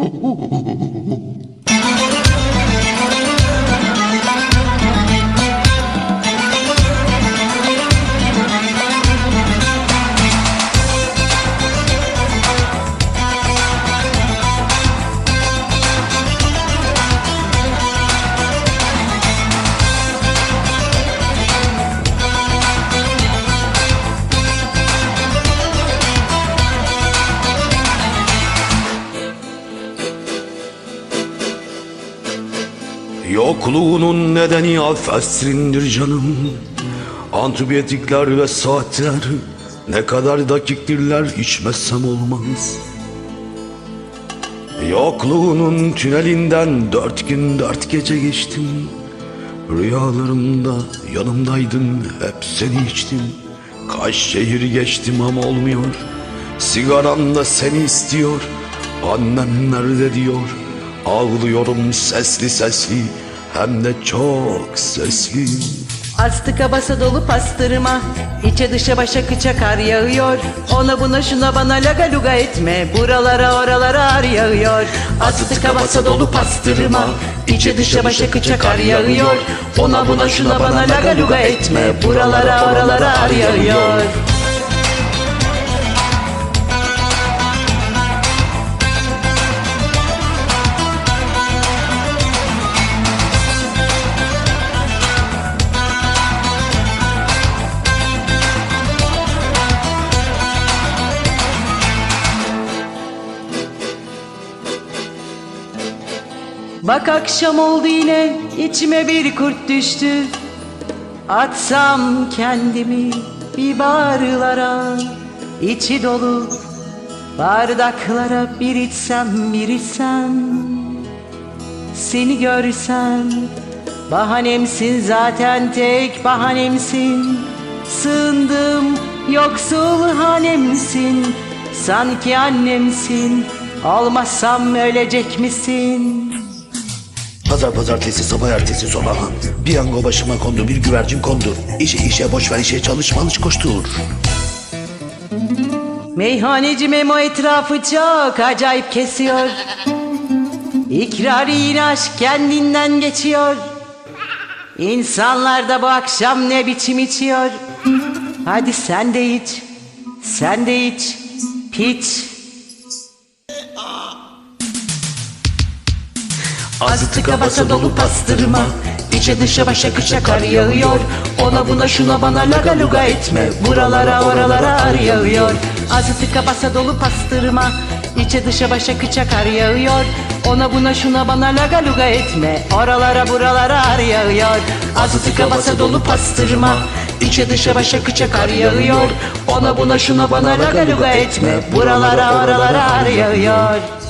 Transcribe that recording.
Ooh. Yokluğunun nedeni affetsindir canım. Antibiyotikler ve saatler Ne kadar dakiktirler içmezsem olmaz. Yokluğunun tünelinden dört gün dört gece geçtim. Rüyalarımda yanımdaydın hep seni içtim. Kaç şehir geçtim ama olmuyor. Sigaram da seni istiyor Annem nerede diyor Ağlıyorum sesli sesli Hem de çok sesli. Astı kabasa dolu pastırma İçe dışa başa kıça kar yağıyor. Ona buna şuna bana laga luga etme Buralara oralara ar yağıyor. Astı kabasa dolu pastırma İçe dışa başa kıça kar yağıyor. Ona buna şuna bana laga luga etme Buralara oralara ar yağıyor Bak akşam oldu yine içime bir kurt düştü. Atsam kendimi bir barlara içi dolu bardaklara bir içsem bir içsem. Seni görsem bahanemsin zaten tek bahanemsin. Sığındım yoksul hanemsin Sanki annemsin. Olmazsam ölecek misin? Pazar pazartesi sabah ertesi sabahın Piyango başıma kondu bir güvercin kondu. İşe işe boş ver işe çalış çalış koştur. Meyhaneci Memo etrafı çok acayip kesiyor. İkrari yine kendinden geçiyor. İnsanlar da bu akşam ne biçim içiyor? Hadi sen de iç Sen de iç. Piç Azı tıka basa dolu pastırma. İçe dışa başa kışa kar yağıyor. Ona buna şuna bana laga luga etme. Buralara oralara ar yağıyor. Azı tıka basa dolu pastırma. İçe dışa başa kıça kar yağıyor. Ona buna şuna bana laga luga etme. Oralara buralara ar yağıyor. Azı tıka basa dolu pastırma. İçe dışa başa kıça kar yağıyor. Ona buna şuna bana laga luga etme. Buralara oralara ar yağıyor